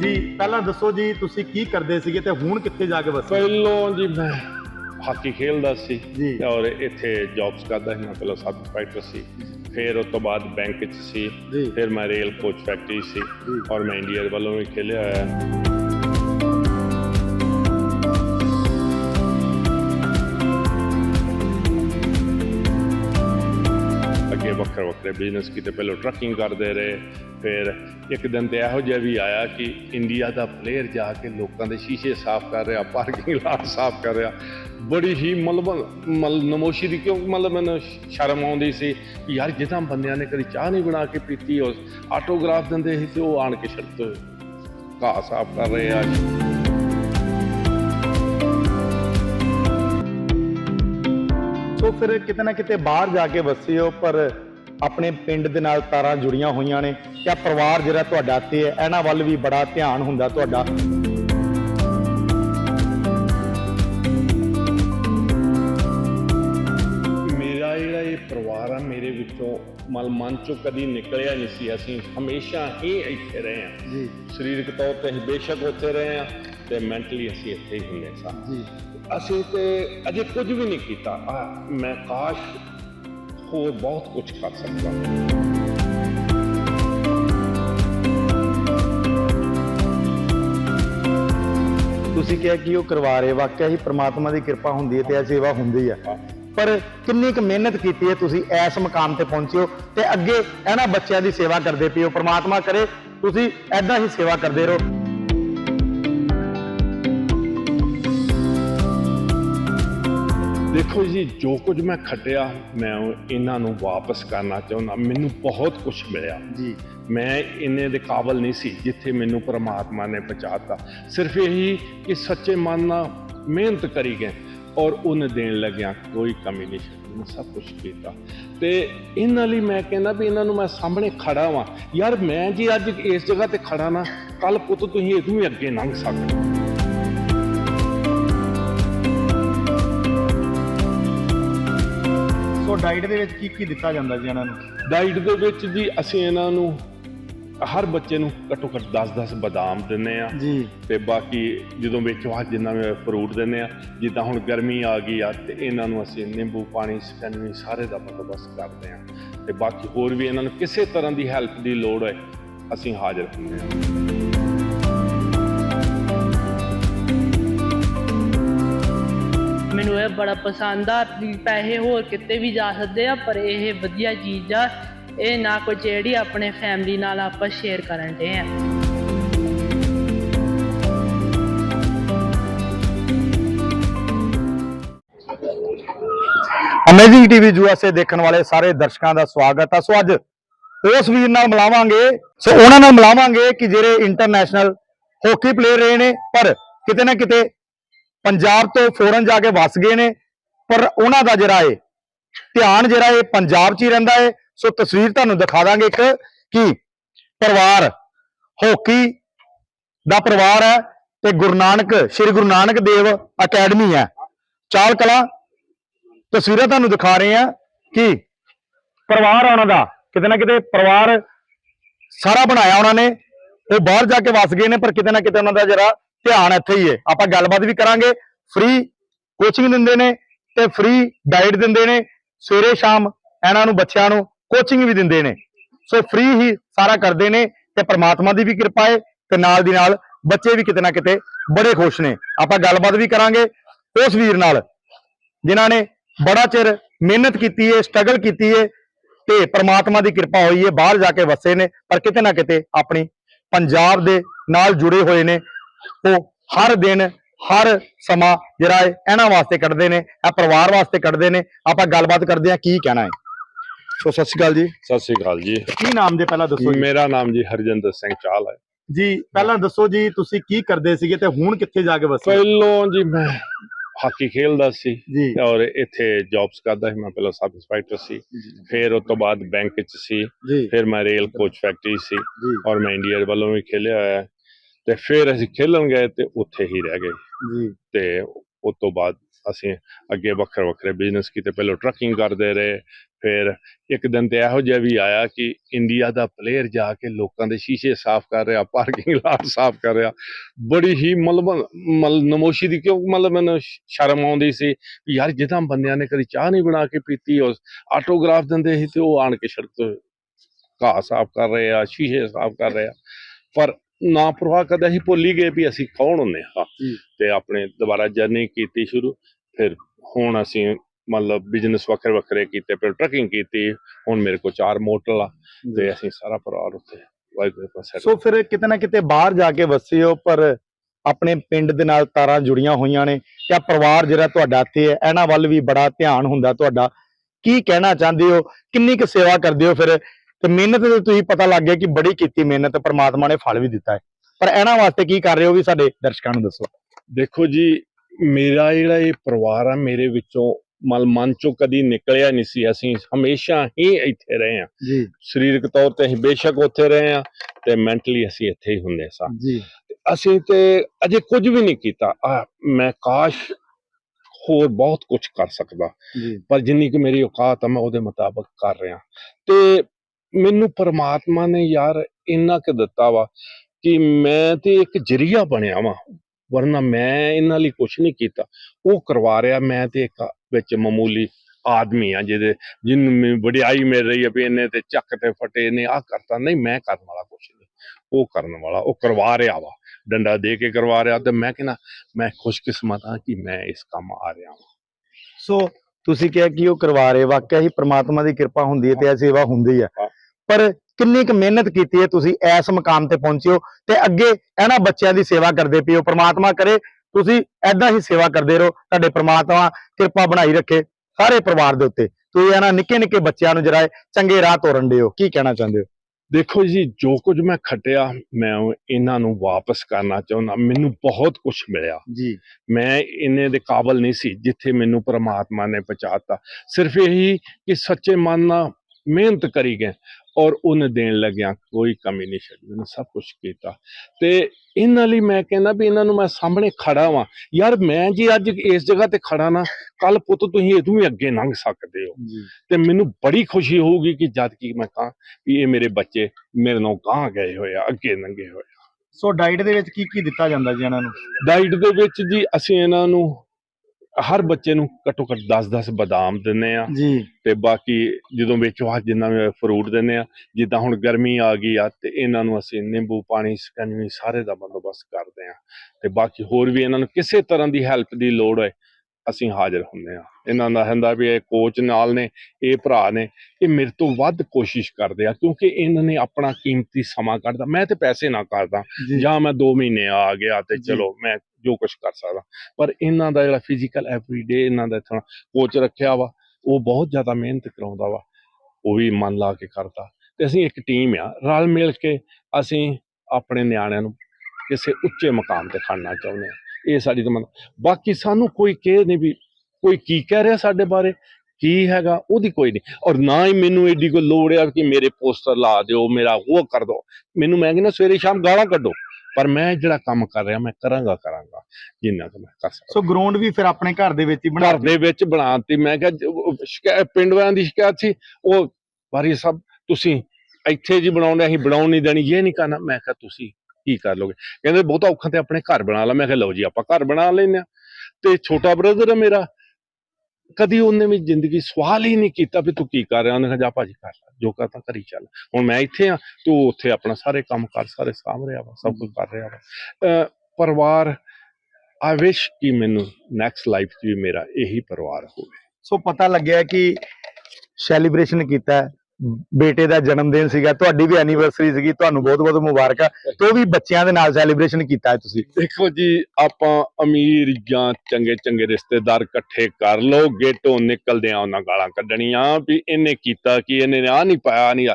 ਜੀ ਪਹਿਲਾਂ ਦੱਸੋ ਜੀ ਤੁਸੀਂ ਕੀ ਕਰਦੇ ਸੀਗੇ ਤੇ ਹੁਣ ਕਿੱਥੇ ਜਾ ਕੇ ਵਸੇ ਪਹਿਲੋਂ ਜੀ ਮੈਂ ਹਾਕੀ ਖੇਲਦਾ ਸੀ ਜੀ। ਔਰ ਇੱਥੇ ਜੌਬਸ ਕਰਦਾ ਸੀ ਮੈਂ ਪਹਿਲਾਂ ਸਬ ਇੰਸਪੈਕਟਰ ਸੀ ਫਿਰ ਉਸ ਤੋਂ ਬਾਅਦ ਬੈਂਕ ਵਿੱਚ ਸੀ ਜੀ। ਫਿਰ ਮੈਂ ਰੇਲ ਕੋਚ ਫੈਕਟਰੀ ਸੀ ਜੀ। ਔਰ ਮੈਂ ਇੰਡੀਆ ਵੱਲੋਂ ਵੀ ਖੇਲਿਆ ਹੋਇਆ ਵੱਖਰੇ ਬਿਜ਼ਨਸ ਕੀਤੇ। ਪਹਿਲਾਂ ਟਰੱਕਿੰਗ ਕਰਦੇ ਰਹੇ, ਫਿਰ ਇੱਕ ਦਿਨ ਤੇ ਇਹੋ ਜਿਹਾ ਵੀ ਆਇਆ ਕਿ ਇੰਡੀਆ ਦਾ ਪਲੇਅਰ ਜਾ ਕੇ ਲੋਕਾਂ ਦੇ ਸ਼ੀਸ਼ੇ ਸਾਫ਼ ਕਰ ਰਿਹਾ ਪਾਰਕਿੰਗ ਲਾਟ ਸਾਫ਼ ਕਰ ਰਿਹਾ। ਬੜੀ ਹੀ ਮਤਲਬ ਨਮੋਸ਼ੀ ਦੀ ਕਿਉਂ, ਮਤਲਬ ਮੈਨੂੰ ਸ਼ਰਮ ਆਉਂਦੀ ਸੀ ਕਿ ਯਾਰ ਜਿੱਦਾਂ ਬੰਦਿਆਂ ਨੇ ਕਦੀ ਚਾਹ ਨਹੀਂ ਬਣਾ ਕੇ ਪੀਤੀ, ਉਹ ਆਟੋਗ੍ਰਾਫ ਦਿੰਦੇ ਸੀ ਤੇ ਉਹ ਆਣ ਕੇ ਸੜਕ ਘਾਹ ਸਾਫ਼ ਕਰ ਰਹੇ ਆ। ਸੋ ਫਿਰ ਕਿਤੇ ਨਾ ਕਿਤੇ ਬਾਹਰ ਜਾ ਕੇ ਵਸੇ ਹੋ ਪਰ ਆਪਣੇ ਪਿੰਡ ਦੇ ਨਾਲ ਤਾਰਾਂ ਜੁੜੀਆਂ ਹੋਈਆਂ ਨੇ। ਤੇ ਆਹ ਪਰਿਵਾਰ ਜਿਹੜਾ ਤੁਹਾਡਾ ਤੇ ਹੈ ਇਹਨਾਂ ਵੱਲ ਵੀ ਬੜਾ ਧਿਆਨ ਹੁੰਦਾ ਤੁਹਾਡਾ। ਮੇਰਾ ਜਿਹੜਾ ਇਹ ਪਰਿਵਾਰ ਆ ਮੇਰੇ ਵਿੱਚੋਂ ਮਲ ਮਨ ਚੋਂ ਕਦੀ ਨਿਕਲਿਆ ਨਹੀਂ ਸੀ। ਅਸੀਂ ਹਮੇਸ਼ਾ ਹੀ ਇੱਥੇ ਰਹੇ ਹਾਂ। ਜੀ। ਸਰੀਰਕ ਤੌਰ ਤੇ ਅਸੀਂ ਬੇਸ਼ੱਕ ਉੱਥੇ ਰਹੇ ਹਾਂ ਤੇ ਮੈਂਟਲੀ ਅਸੀਂ ਇੱਥੇ ਹੀ ਹੁੰਦੇ ਸਾਂ। ਜੀ। ਅਸੀਂ ਤੇ ਅਜੇ ਕੁਝ ਵੀ ਨਹੀਂ ਕੀਤਾ। ਆ ਮੈਂ ਕਾਸ਼ ਹੋਰ ਬਹੁਤ ਕੁਝ ਕਰ ਸਕਦਾ ਤੁਸੀਂ ਕਿਹਾ ਕਿ ਉਹ ਕਰਵਾ ਰਹੇ ਵਾਕਿਆ ਹੀ ਪ੍ਰਮਾਤਮਾ ਦੀ ਕਿਰਪਾ ਹੁੰਦੀ ਹੈ ਤੇ ਇਹ ਸੇਵਾ ਹੁੰਦੀ ਹੈ। ਪਰ ਕਿੰਨੀ ਕੁ ਮਿਹਨਤ ਕੀਤੀ ਹੈ ਤੁਸੀਂ ਇਸ ਮਕਾਮ ਤੇ ਪਹੁੰਚੇ ਹੋ ਤੇ ਅੱਗੇ ਇਹਨਾਂ ਬੱਚਿਆਂ ਦੀ ਸੇਵਾ ਕਰਦੇ ਪਿਓ ਹੋ। ਪ੍ਰਮਾਤਮਾ ਕਰੇ, ਤੁਸੀਂ ਐਦਾਂ ਹੀ ਸੇਵਾ ਕਰਦੇ ਰਹੋ। ਦੇਖੋ ਜੀ ਜੋ ਕੁਝ ਮੈਂ ਖੱਟਿਆ ਮੈਂ ਉਹ ਇਹਨਾਂ ਨੂੰ ਵਾਪਸ ਕਰਨਾ ਚਾਹੁੰਦਾ। ਮੈਨੂੰ ਬਹੁਤ ਕੁਝ ਮਿਲਿਆ। ਜੀ। ਮੈਂ ਇੰਨੇ ਦੇ ਕਾਬਲ ਨਹੀਂ ਸੀ ਜਿੱਥੇ ਮੈਨੂੰ ਪ੍ਰਮਾਤਮਾ ਨੇ ਪਹੁੰਚਾਤਾ। ਸਿਰਫ ਇਹੀ ਕਿ ਸੱਚੇ ਮਨ ਨਾਲ ਮਿਹਨਤ ਕਰੀ ਗਏ ਔਰ ਉਹਨੇ ਦੇਣ ਲੱਗਿਆ ਕੋਈ ਕਮੀ ਨਹੀਂ ਛੱਡੀ। ਮੈਂ ਸਭ ਕੁਝ ਕੀਤਾ। ਤੇ ਇਹਨਾਂ ਲਈ ਮੈਂ ਕਹਿੰਦਾ ਵੀ ਇਹਨਾਂ ਨੂੰ ਮੈਂ ਸਾਹਮਣੇ ਖੜਾ ਵਾਂ। ਯਾਰ ਮੈਂ ਜੀ ਅੱਜ ਇਸ ਜਗ੍ਹਾ ਤੇ ਖੜਾ ਨਾ ਕੱਲ ਪੁੱਤ ਤੁਸੀਂ ਇਹਨੂੰ ਵੀ ਅੱਗੇ ਲੰਘ ਸਕਦੇ ਡਾਈਟ ਦੇ ਵਿੱਚ ਕੀ ਕੀ ਦਿੱਤਾ ਜਾਂਦਾ ਜੀ ਇਹਨਾਂ ਨੂੰ? ਡਾਈਟ ਦੇ ਵਿੱਚ ਜੀ ਅਸੀਂ ਇਹਨਾਂ ਨੂੰ ਹਰ ਬੱਚੇ ਨੂੰ ਘੱਟੋ ਘੱਟ 10-10 ਬਦਾਮ ਦਿੰਨੇ ਆ ਜੀ। ਤੇ ਬਾਕੀ ਜਦੋਂ ਵਿੱਚ ਆ ਜਿੰਨਾ ਵੀ ਫਰੂਟ ਦਿੰਨੇ ਆ ਜਿੱਦਾਂ ਹੁਣ ਗਰਮੀ ਆ ਗਈ ਆ ਤੇ ਇਹਨਾਂ ਨੂੰ ਅਸੀਂ ਨਿੰਬੂ ਪਾਣੀ ਸਕੰਜਵੀ ਸਾਰੇ ਦਾ ਬੰਦੋਬਸਤ ਕਰਦੇ ਆ ਤੇ ਬਾਕੀ ਹੋਰ ਵੀ ਇਹਨਾਂ ਨੂੰ ਕਿਸੇ ਤਰ੍ਹਾਂ ਦੀ ਹੈਲਪ ਦੀ ਲੋੜ ਹੈ ਅਸੀਂ ਹਾਜ਼ਰ ਹੁੰਦੇ ਆ ਬੜਾ ਪਸੰਦ ਆ, ਵੀ ਪੈਸੇ ਹੋਰ ਕਿਤੇ ਵੀ ਜਾ ਸਕਦੇ ਆ, ਪਰ ਇਹ ਵਧੀਆ ਚੀਜ਼ ਆ। ਇਹ ਨਾ ਕੋਈ ਜਿਹੜੀ ਆਪਣੇ ਫੈਮਿਲੀ ਨਾਲ ਆਪਾਂ ਸ਼ੇਅਰ ਕਰਨ ਦੇ ਆ। ਅਮੇਜ਼ਿੰਗ ਟੀਵੀ ਯੂਐਸਏ ਦੇਖਣ ਵਾਲੇ ਸਾਰੇ ਦਰਸ਼ਕਾਂ ਦਾ ਸਵਾਗਤ ਆ। ਸੋ ਅੱਜ ਉਸ ਵੀਰ ਨਾਲ ਮਿਲਾਵਾਂਗੇ। ਸੋ ਉਹਨਾਂ ਨਾਲ ਮਿਲਾਵਾਂਗੇ ਕਿ ਜਿਹੜੇ ਇੰਟਰਨੈਸ਼ਨਲ ਹਾਕੀ ਪਲੇਅਰ ਰਹੇ ਨੇ, ਪਰ ਕਿਤੇ ਨਾ ਕਿਤੇ ਪੰਜਾਬ ਤੋਂ ਫੋਰਨ ਜਾ ਕੇ ਵਸ ਗਏ ਨੇ, ਪਰ ਉਹਨਾਂ ਦਾ ਜਿਹੜਾ ਹੈ ਧਿਆਨ ਜਿਹੜਾ ਇਹ ਪੰਜਾਬ 'ਚ ਹੀ ਰਹਿੰਦਾ ਹੈ, ਸੋ ਤਸਵੀਰ ਤੁਹਾਨੂੰ ਦਿਖਾ ਦਾਂਗੇ ਇੱਕ ਕਿ ਪਰਿਵਾਰ, ਹੋਕੀ ਦਾ ਪਰਿਵਾਰ ਹੈ ਤੇ ਗੁਰੂ ਨਾਨਕ, ਸ੍ਰੀ ਗੁਰੂ ਨਾਨਕ ਦੇਵ ਅਕੈਡਮੀ ਹੈ। ਚਾਲ ਕਲਾ ਤਸਵੀਰਾਂ ਤੁਹਾਨੂੰ ਦਿਖਾ ਰਹੇ ਆ ਕਿ ਪਰਿਵਾਰ ਉਹਨਾਂ ਦਾ, ਕਿਤੇ ਨਾ ਕਿਤੇ ਪਰਿਵਾਰ ਸਾਰਾ ਬਣਾਇਆ ਉਹਨਾਂ ਨੇ, ਉਹ ਬਾਹਰ ਜਾ ਕੇ ਵਸ ਗਏ ਨੇ, ਪਰ ਕਿਤੇ ਨਾ ਕਿਤੇ ਉਹਨਾਂ ਦਾ ਜਿਹੜਾ ਧਿਆਨ ਇੱਥੇ ਹੀ ਹੈ। ਆਪਾਂ ਗੱਲਬਾਤ ਵੀ ਕਰਾਂਗੇ। ਫ੍ਰੀ ਕੋਚਿੰਗ ਦਿੰਦੇ ਨੇ ਤੇ ਫ੍ਰੀ ਡਾਈਟ ਦਿੰਦੇ ਨੇ। ਸਵੇਰੇ ਸ਼ਾਮ ਇਹਨਾਂ ਨੂੰ, ਬੱਚਿਆਂ ਨੂੰ ਕੋਚਿੰਗ ਵੀ ਦਿੰਦੇ ਨੇ। ਸੋ ਫ੍ਰੀ ਹੀ ਸਾਰਾ ਕਰਦੇ ਨੇ ਤੇ ਪ੍ਰਮਾਤਮਾ ਦੀ ਵੀ ਕਿਰਪਾ ਹੈ ਤੇ ਨਾਲ ਦੀ ਨਾਲ ਬੱਚੇ ਵੀ ਕਿਤੇ ਨਾ ਕਿਤੇ ਬੜੇ ਖੁਸ਼ ਨੇ। ਆਪਾਂ ਗੱਲਬਾਤ ਵੀ ਕਰਾਂਗੇ ਉਸ ਵੀਰ ਨਾਲ, ਜਿਨ੍ਹਾਂ ਨੇ ਬੜਾ ਚਿਰ ਮਿਹਨਤ ਕੀਤੀ ਹੈ ਸਟਰਗਲ ਕੀਤੀ ਹੈ ਤੇ ਪ੍ਰਮਾਤਮਾ ਦੀ ਕਿਰਪਾ ਹੋਈ ਹੈ। ਬਾਹਰ ਜਾ ਕੇ ਵਸੇ ਨੇ, ਪਰ ਕਿਤੇ ਨਾ ਕਿਤੇ ਆਪਣੀ ਪੰਜਾਬ ਦੇ ਨਾਲ ਜੁੜੇ ਹੋਏ ਨੇ। ਉਹ ਹਰ ਦਿਨ ਹਰ ਸਮਾਂ ਜਿਹੜਾ ਹੈ ਇਹਨਾਂ ਵਾਸਤੇ ਕੱਢਦੇ ਨੇ ਇਹ ਪਰਿਵਾਰ ਵਾਸਤੇ ਕੱਢਦੇ ਨੇ ਆਪਾਂ ਗੱਲਬਾਤ ਕਰਦੇ ਹਾਂ ਕੀ ਕਹਿਣਾ ਹੈ। ਸੋ ਸਤਿ ਸ਼੍ਰੀ ਅਕਾਲ ਜੀ। ਸਤਿ ਸ੍ਰੀ ਅਕਾਲ ਜੀ। ਕੀ ਨਾਮ ਦੇ ਪਹਿਲਾਂ ਦੱਸੋ ਜੀ? ਮੇਰਾ ਨਾਮ ਜੀ ਹਰਜਿੰਦਰ ਸਿੰਘ ਚਾਲ ਹੈ। ਜੀ ਪਹਿਲਾਂ ਦੱਸੋ ਜੀ ਤੁਸੀਂ ਕੀ ਕਰਦੇ ਸੀਗੇ ਤੇ ਹੁਣ ਕਿੱਥੇ ਜਾ ਕੇ ਵਸੇ ਪਹਿਲੋਂ ਜੀ ਮੈਂ ਹਾਕੀ ਖੇਲਦਾ ਸੀ ਜੀ। ਔਰ ਇੱਥੇ ਜੌਬਸ ਕਰਦਾ ਸੀ ਮੈਂ ਪਹਿਲਾਂ ਸਬ ਇੰਸਪੈਕਟਰ ਸੀ। ਫਿਰ ਉਸ ਤੋਂ ਬਾਅਦ ਬੈਂਕ ਵਿੱਚ ਸੀ। ਫਿਰ ਮੈਂ ਰੇਲ ਕੋਚ ਫੈਕਟਰੀ ਸੀ ਔਰ ਮੈਂ ਇੰਡੀਆ ਵੱਲੋਂ ਵੀ ਖੇਲਿਆ ਹੋਇਆ। ਹੈ। ਤੇ ਫਿਰ ਅਸੀਂ ਖੇਲਣ ਗਏ ਤੇ ਉੱਥੇ ਹੀ ਰਹਿ ਗਏ। ਜੀ। ਤੇ ਉਸ ਤੋਂ ਬਾਅਦ ਅਸੀਂ ਅੱਗੇ ਵੱਖਰੇ ਵੱਖਰੇ ਬਿਜ਼ਨਸ ਕੀਤੇ। ਪਹਿਲਾਂ ਟਰੱਕਿੰਗ ਕਰਦੇ ਰਹੇ ਫਿਰ ਇੱਕ ਦਿਨ ਤੇ ਇਹੋ ਜਿਹਾ ਵੀ ਆਇਆ ਕਿ ਇੰਡੀਆ ਦਾ ਪਲੇਅਰ ਜਾ ਕੇ ਲੋਕਾਂ ਦੇ ਸ਼ੀਸ਼ੇ ਸਾਫ਼ ਕਰ ਰਿਹਾ ਪਾਰਕਿੰਗ ਲਾਟ ਸਾਫ਼ ਕਰ ਰਿਹਾ। ਬੜੀ ਹੀ ਮਤਲਬ ਨਮੋਸ਼ੀ ਦੀ ਕਿਉਂ ਮਤਲਬ ਮੈਨੂੰ ਸ਼ਰਮ ਆਉਂਦੀ ਸੀ ਵੀ ਯਾਰ ਜਿੱਦਾਂ ਬੰਦਿਆਂ ਨੇ ਕਦੀ ਚਾਹ ਨਹੀਂ ਬਣਾ ਕੇ ਪੀਤੀ ਉਸ ਆਟੋਗ੍ਰਾਫ ਦਿੰਦੇ ਸੀ ਤੇ ਉਹ ਆਣ ਕੇ ਸੜਕ ਤੋਂ ਘਾਹ ਸਾਫ਼ ਕਰ ਰਹੇ ਆ ਸ਼ੀਸ਼ੇ ਸਾਫ਼ ਕਰ ਰਹੇ ਆ। ਪਰ ਨਾ ਪ੍ਰਵਾਹ ਕਦੇ ਅਸੀਂ ਭੁੱਲ ਹੀ ਗਏ ਵੀ ਅਸੀਂ ਕੌਣ ਹੁੰਨੇ ਹਾਂ। ਤੇ ਆਪਣੇ ਦੁਬਾਰਾ ਜਰਨੀ ਕੀਤੀ ਸ਼ੁਰੂ ਫਿਰ ਹੁਣ ਅਸੀਂ ਮਤਲਬ ਬਿਜ਼ਨਸ ਵੱਖਰੇ ਵੱਖਰੇ ਕੀਤੇ ਫਿਰ ਟਰੱਕਿੰਗ ਕੀਤੀ ਹੁਣ ਮੇਰੇ ਕੋਲ ਚਾਰ ਮੋਟਰ ਆ ਤੇ ਅਸੀਂ ਸਾਰਾ ਪਰਿਵਾਰ ਵਾਹਿਗੁਰੂ settle ਸੋ ਫਿਰ ਕਿਤੇ ਨਾ ਕਿਤੇ ਬਾਹਰ ਜਾ ਕੇ ਵਸੇ ਹੋ ਪਰ ਆਪਣੇ ਪਿੰਡ ਦੇ ਨਾਲ ਤਾਰਾਂ ਜੁੜੀਆਂ ਹੋਈਆਂ ਨੇ ਤੇ ਪਰਿਵਾਰ ਜਿਹੜਾ ਤੁਹਾਡਾ ਇੱਥੇ ਹੈ ਇਹਨਾਂ ਵੱਲ ਵੀ ਬੜਾ ਧਿਆਨ ਹੁੰਦਾ ਤੁਹਾਡਾ। ਕੀ ਕਹਿਣਾ ਚਾਹੁੰਦੇ ਹੋ? ਕਿੰਨੀ ਕੁ ਸੇਵਾ ਕਰਦੇ ਹੋ ਫਿਰ ਤੇ ਮਿਹਨਤ ਤੇ ਤੁਸੀਂ ਪਤਾ ਲੱਗ ਗਿਆ ਕਿ ਬੜੀ ਕੀਤੀ ਮਿਹਨਤ ਪ੍ਰਮਾਤਮਾ ਨੇ ਫਲ ਵੀ ਦਿੱਤਾ ਹੈ। ਪਰ ਇਹਨਾਂ ਵਾਸਤੇ ਕੀ ਕਰ ਰਹੇ ਹੋ ਵੀ ਸਾਡੇ ਦਰਸ਼ਕਾਂ ਨੂੰ ਦੱਸੋ? ਦੇਖੋ ਜੀ ਮੇਰਾ ਜਿਹੜਾ ਇਹ ਪਰਿਵਾਰ ਆ ਮੇਰੇ ਵਿੱਚੋਂ ਮਲ ਮਨ ਚੋਂ ਕਦੀ ਨਿਕਲਿਆ ਨਹੀਂ ਸੀ। ਅਸੀਂ ਹਮੇਸ਼ਾ ਹੀ ਇੱਥੇ ਰਹੇ ਆ ਜੀ। ਸਰੀਰਕ ਤੌਰ ਤੇ ਅਸੀਂ ਬੇਸ਼ੱਕ ਉੱਥੇ ਰਹੇ ਆ ਤੇ ਮੈਂਟਲੀ ਅਸੀਂ ਇੱਥੇ ਹੀ ਹੁੰਦੇ ਸਾਂ। ਜੀ। ਅਸੀਂ ਤੇ ਅਜੇ ਕੁਝ ਵੀ ਨਹੀਂ ਕੀਤਾ। ਮੈਂ ਕਾਸ਼ ਹੋਰ ਬਹੁਤ ਕੁਝ ਕਰ ਸਕਦਾ। ਪਰ ਜਿੰਨੀ ਕਿ ਮੇਰੀ ਔਕਾਤ ਆ ਮੈਂ ਉਹਦੇ ਮੁਤਾਬਕ ਕਰ ਰਿਹਾ। ਤੇ ਮੈਨੂੰ ਪਰਮਾਤਮਾ ਨੇ ਯਾਰ ਇੰਨਾ ਕੁ ਦਿੱਤਾ ਵਾ ਕਿ ਮੈਂ ਤੇ ਇੱਕ ਜਰੀਆ ਬਣਿਆ ਵਾਂ ਵਰਨਾ ਮੈਂ ਇਹਨਾਂ ਲਈ ਕੁਝ ਨਹੀਂ ਕੀਤਾ। ਉਹ ਕਰਵਾ ਰਿਹਾ ਮੈਂ ਤੇ ਇੱਕ ਵਿੱਚ ਮਾਮੂਲੀ ਆਦਮੀ ਆ ਜਿਹਦੇ ਮੈਨੂੰ ਵਡਿਆਈ ਮਿਲ ਰਹੀ ਹੈ ਵੀ ਇਹਨੇ ਤੇ ਚੱਕ ਤੇ ਫਟੇ ਨੇ ਆ ਕਰਤਾ। ਨਹੀਂ ਮੈਂ ਕਰਨ ਵਾਲਾ ਕੁਝ ਨਹੀਂ। ਉਹ ਕਰਨ ਵਾਲਾ ਉਹ ਕਰਵਾ ਰਿਹਾ ਵਾ। ਡੰਡਾ ਦੇ ਕੇ ਕਰਵਾ ਰਿਹਾ ਤੇ ਮੈਂ ਕਹਿੰਦਾ ਮੈਂ ਖੁਸ਼ਕਿਸਮਤ ਹਾਂ ਕਿ ਮੈਂ ਇਸ ਕੰਮ ਆ ਰਿਹਾ ਹਾਂ ਸੋ ਤੁਸੀਂ ਕਿਹਾ ਕਿ ਉਹ ਕਰਵਾ ਰਹੇ ਵਾਕਿਆ ਹੀ ਪ੍ਰਮਾਤਮਾ ਦੀ ਕਿਰਪਾ ਹੁੰਦੀ ਹੈ ਤੇ ਇਹ ਸੇਵਾ ਹੁੰਦੀ ਹਾਂ। ਪਰ ਕਿੰਨੀ ਕੁ ਮਿਹਨਤ ਕੀਤੀ ਹੈ ਤੁਸੀਂ ਇਸ ਮਕਾਮ ਤੇ ਪਹੁੰਚੇ ਹੋ ਤੇ ਅੱਗੇ ਇਹਨਾਂ ਬੱਚਿਆਂ ਦੀ ਸੇਵਾ ਕਰਦੇ ਹੋ ਪ੍ਰਮਾਤਮਾ ਕਰੇ ਤੁਸੀਂ ਐਦਾਂ ਹੀ ਸੇਵਾ ਕਰਦੇ ਰਹੋ ਤੁਹਾਡੇ ਪ੍ਰਮਾਤਮਾ ਕਿਰਪਾ ਬਣਾਈ ਰੱਖੇ ਸਾਰੇ ਪਰਿਵਾਰ ਦੇ ਉੱਤੇ ਤੁਸੀਂ ਇਹਨਾਂ ਨਿੱਕੇ ਨਿੱਕੇ ਬੱਚਿਆਂ ਨੂੰ ਹੈ ਚੰਗੇ ਰਾਹ ਤੋਰਨ ਦੇ ਹੋ ਕੀ ਕਹਿਣਾ ਚਾਹੁੰਦੇ ਹੋ? ਦੇਖੋ ਜੀ ਜੋ ਕੁਝ ਮੈਂ ਖੱਟਿਆ ਮੈਂ ਇਹਨਾਂ ਨੂੰ ਵਾਪਸ ਕਰਨਾ ਚਾਹੁੰਦਾ ਮੈਨੂੰ ਬਹੁਤ ਕੁਝ ਮਿਲਿਆ। ਜੀ। ਮੈਂ ਇੰਨੇ ਦੇ ਕਾਬਲ ਨਹੀਂ ਸੀ ਜਿੱਥੇ ਮੈਨੂੰ ਪ੍ਰਮਾਤਮਾ ਨੇ ਪਹੁੰਚਾਤਾ ਸਿਰਫ ਇਹੀ ਕਿ ਸੱਚੇ ਮਨ ਨਾਲ ਮਿਹਨਤ ਕਰੀ ਗਏ। ਔਰ ਉਹਨੇ ਦੇਣ ਲੱਗਿਆ ਕੋਈ ਕਮੀ ਨਹੀਂ ਛੱਡੀ ਉਹਨੇ ਸਭ ਕੁਝ ਕੀਤਾ। ਤੇ ਇਹਨਾਂ ਲਈ ਮੈਂ ਕਹਿੰਦਾ ਵੀ ਇਹਨਾਂ ਨੂੰ ਮੈਂ ਸਾਹਮਣੇ ਖੜਾ ਵਾਂ। ਯਾਰ ਮੈਂ ਜੀ ਅੱਜ ਇਸ ਜਗ੍ਹਾ ਤੇ ਖੜਾ ਨਾ ਕੱਲ ਪੁੱਤ ਤੁਸੀਂ ਇਦੋਂ ਵੀ ਅੱਗੇ ਲੰਘ ਸਕਦੇ ਹੋ। ਤੇ ਮੈਨੂੰ ਬੜੀ ਖੁਸ਼ੀ ਹੋਊਗੀ ਕਿ ਜਦ ਕਿ ਮੈਂ ਕਹਾਂ ਵੀ ਇਹ ਮੇਰੇ ਬੱਚੇ ਮੇਰੇ ਨਾਲ ਗਾਂ ਗਏ ਹੋਏ ਆ ਅੱਗੇ ਲੰਘੇ ਹੋਏ ਆ। ਸੋ ਡਾਈਟ ਦੇ ਵਿੱਚ ਕੀ ਕੀ ਦਿੱਤਾ ਜਾਂਦਾ ਜੀ ਇਹਨਾਂ ਨੂੰ? ਡਾਈਟ ਦੇ ਵਿੱਚ ਜੀ ਅਸੀਂ ਇਹਨਾਂ ਨੂੰ ਹਰ ਬੱਚੇ ਨੂੰ ਘੱਟੋ ਘੱਟ 10-10 ਬਦਾਮ ਦਿੰਨੇ ਆ ਜੀ। ਤੇ ਬਾਕੀ ਜਦੋਂ ਵਿੱਚ ਆ ਜਿੰਨਾ ਵੀ ਫਰੂਟ ਦਿੰਨੇ ਆ ਜਿੱਦਾਂ ਹੁਣ ਗਰਮੀ ਆ ਗਈ ਆ ਤੇ ਇਹਨਾਂ ਨੂੰ ਅਸੀਂ ਨਿੰਬੂ ਪਾਣੀ ਸਕੰਜਵੀ ਸਾਰੇ ਦਾ ਬੰਦੋਬਸਤ ਕਰਦੇ ਆ ਤੇ ਬਾਕੀ ਹੋਰ ਵੀ ਇਹਨਾਂ ਨੂੰ ਕਿਸੇ ਤਰ੍ਹਾਂ ਦੀ ਹੈਲਪ ਦੀ ਲੋੜ ਹੈ ਅਸੀਂ ਹਾਜ਼ਰ ਹੁੰਦੇ ਆ ਇਹਨਾਂ ਦਾ ਹੁੰਦਾ ਵੀ ਇਹ ਕੋਚ ਨਾਲ ਨੇ ਇਹ ਭਰਾ ਨੇ ਇਹ ਮੇਰੇ ਤੋਂ ਵੱਧ ਕੋਸ਼ਿਸ਼ ਕਰਦੇ ਆ ਕਿਉਂਕਿ ਇਹਨਾਂ ਨੇ ਆਪਣਾ ਕੀਮਤੀ ਸਮਾਂ ਕੱਢਦਾ। ਮੈਂ ਤੇ ਪੈਸੇ ਨਾ ਕਰਦਾ ਜੀ। ਮੈਂ 2 ਮਹੀਨੇ ਆ ਗਿਆ ਤੇ। ਚਲੋ ਮੈਂ ਜੋ ਕੁਝ ਕਰ ਸਕਦਾ। ਪਰ ਇਹਨਾਂ ਦਾ ਜਿਹੜਾ ਫਿਜ਼ੀਕਲ ਐਵਰੀਡੇ ਇਹਨਾਂ ਦਾ ਇੱਥੋਂ ਕੋਚ ਰੱਖਿਆ ਵਾ ਉਹ ਬਹੁਤ ਜ਼ਿਆਦਾ ਮਿਹਨਤ ਕਰਾਉਂਦਾ ਵਾ। ਉਹ ਵੀ ਮਨ ਲਾ ਕੇ ਕਰਦਾ। ਤੇ ਅਸੀਂ ਇੱਕ ਟੀਮ ਆ ਰਲ ਮਿਲ ਕੇ ਅਸੀਂ ਆਪਣੇ ਨਿਆਣਿਆਂ ਨੂੰ ਕਿਸੇ ਉੱਚੇ ਮਕਾਮ ਤੇ ਖੜਨਾ ਚਾਹੁੰਦੇ ਆ। ਇਹ ਸਾਡੀ ਤਮੰਨਾ। ਬਾਕੀ ਸਾਨੂੰ ਕੋਈ ਕਹਿ ਨਹੀਂ ਵੀ ਕੋਈ ਕੀ ਕਹਿ ਰਿਹਾ ਸਾਡੇ ਬਾਰੇ ਕੀ ਹੈਗਾ ਉਹਦੀ ਕੋਈ ਨਹੀਂ ਔਰ ਨਾ ਹੀ ਮੈਨੂੰ ਐਡੀ ਕੋਈ ਲੋੜ ਆ ਕਿ ਮੇਰੇ ਪੋਸਟਰ ਲਾ ਦਿਓ ਮੇਰਾ ਉਹ ਕਰ ਦਿਓ। ਮੈਨੂੰ ਮੈਂ ਕਹਿੰਦਾ ਸਵੇਰੇ ਸ਼ਾਮ ਗਾਲਾਂ ਕੱਢੋ। ਪਰ ਮੈਂ ਜਿਹੜਾ ਕੰਮ ਕਰ ਰਿਹਾ ਮੈਂ ਕਰਾਂਗਾ ਕਰਾਂਗਾ। ਜਿੰਨਾ ਕੁ ਮੈਂ ਕਰ ਸਕਦਾ। ਸੋ ਗਰਾਊਂਡ ਵੀ ਫਿਰ ਆਪਣੇ ਘਰ ਦੇ ਵਿੱਚ ਹੀ ਬਣਾ ਘਰ ਦੇ ਵਿੱਚ ਬਣਾਤੀ ਮੈਂ ਕਿਹਾ ਜ- ਉਹ ਸ਼ਿਕਾ- ਪਿੰਡ ਵਾਲਿਆਂ ਦੀ ਸ਼ਿਕਾਇਤ ਸੀ। ਉਹ ਵਾਰੀ ਸਾਹਿਬ ਤੁਸੀਂ ਇੱਥੇ ਜੀ ਬਣਾਉਂਦੇ ਅਸੀਂ ਬਣਾਉਣ ਨਹੀਂ ਦੇਣੀ ਇਹ ਨਹੀਂ ਕਰਨਾ। ਮੈਂ ਕਿਹਾ ਤੁਸੀਂ ਕੀ ਕਰ ਲੋਗੇ? ਕਹਿੰਦੇ ਬਹੁਤਾ ਔਖਾ ਤੇ ਆਪਣੇ ਘਰ ਬਣਾ ਲਾ। ਮੈਂ ਕਿਹਾ, ਲਓ ਜੀ, ਆਪਾਂ ਘਰ ਬਣਾ ਲੈਨੇ ਆ ਤੇ ਛੋਟਾ ਬ੍ਰਦਰ ਹੈ ਮੇਰਾ, ਕਦੀ ਉਹਨੇ ਵੀ ਜ਼ਿੰਦਗੀ ਸਵਾਲ ਹੀ ਨਹੀਂ ਕੀਤਾ ਵੀ ਤੂੰ ਕੀ ਕਰ ਰਿਹਾ? ਉਹਨੇ ਕਿਹਾ, ਜਾ ਭਾਜੀ ਕਰ ਲੈ ਜੋ ਕਰਦਾ ਕਰੀ ਚੱਲ। ਹੁਣ ਮੈਂ ਇੱਥੇ ਆ ਤੂੰ ਉੱਥੇ ਆਪਣਾ ਸਾਰੇ ਕੰਮ ਕਰ, ਸਾਰੇ ਸਾਂਭ ਰਿਹਾ ਵਾ, ਸਭ ਕੁਝ ਕਰ ਰਿਹਾ ਵਾ। ਪਰਿਵਾਰ ਆਈ ਵਿਸ਼ ਕਿ ਮੈਨੂੰ ਨੈਕਸਟ ਲਾਈਫ 'ਚ ਵੀ ਮੇਰਾ ਇਹੀ ਪਰਿਵਾਰ ਹੋਵੇ। ਸੋ ਪਤਾ ਲੱਗਿਆ ਕਿ ਸੈਲੀਬ੍ਰੇਸ਼ਨ ਕੀਤਾ ਬੇਟੇ ਦਾ ਜਨਮ ਦਿਨ ਸੀਗਾ, ਤੁਹਾਡੀ ਵੀ ਐਨੀਵਰਸਰੀ ਸੀਗੀ, ਤੁਹਾਨੂੰ ਬਹੁਤ ਬਹੁਤ ਮੁਬਾਰਕਾਂ। ਤੇ ਉਹ ਵੀ ਬੱਚਿਆਂ ਦੇ ਨਾਲ ਸੈਲੀਬ੍ਰੇਸ਼ਨ ਕੀਤਾ ਤੁਸੀਂ। ਦੇਖੋ ਜੀ, ਆਪਾਂ ਅਮੀਰ ਜਾਂ ਚੰਗੇ ਚੰਗੇ ਰਿਸ਼ਤੇਦਾਰ ਇਕੱਠੇ ਕਰ ਲਓ, ਗੇਟੋਂ ਨਿਕਲਦੇ ਆ ਉਹਨਾਂ ਗਾਲਾਂ ਕੱਢਣੀਆਂ ਵੀ ਇਹਨੇ ਕੀਤਾ ਕਿ, ਇਹਨੇ ਆ ਨਹੀਂ ਪਾਇਆ ਨਹੀਂ